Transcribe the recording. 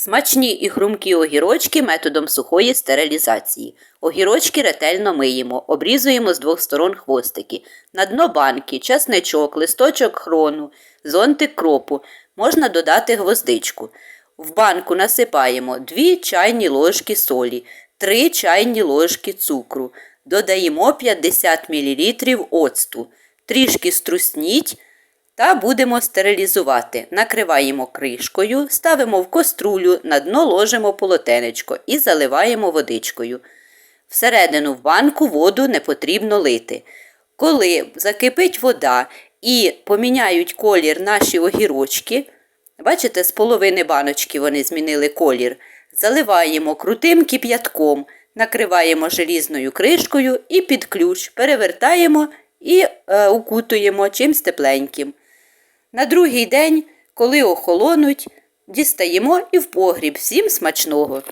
Смачні і хрумкі огірочки методом сухої стерилізації. Огірочки ретельно миємо, обрізуємо з двох сторон хвостики. На дно банки, часничок, листочок хрону, зонтик кропу. Можна додати гвоздичку. В банку насипаємо 2 чайні ложки солі, 3 чайні ложки цукру. Додаємо 50 мл оцту. Трішки струсніть та будемо стерилізувати. Накриваємо кришкою, ставимо в каструлю, на дно ложимо полотенечко і заливаємо водичкою. Всередину в банку воду не потрібно лити. Коли закипить вода і поміняють колір наші огірочки, бачите, з половини баночки вони змінили колір, заливаємо крутим кип'ятком, накриваємо желізною кришкою і під ключ перевертаємо і е, укутуємо чимсь тепленьким. На другий день, коли охолонуть, дістаємо і в погріб. Всім смачного!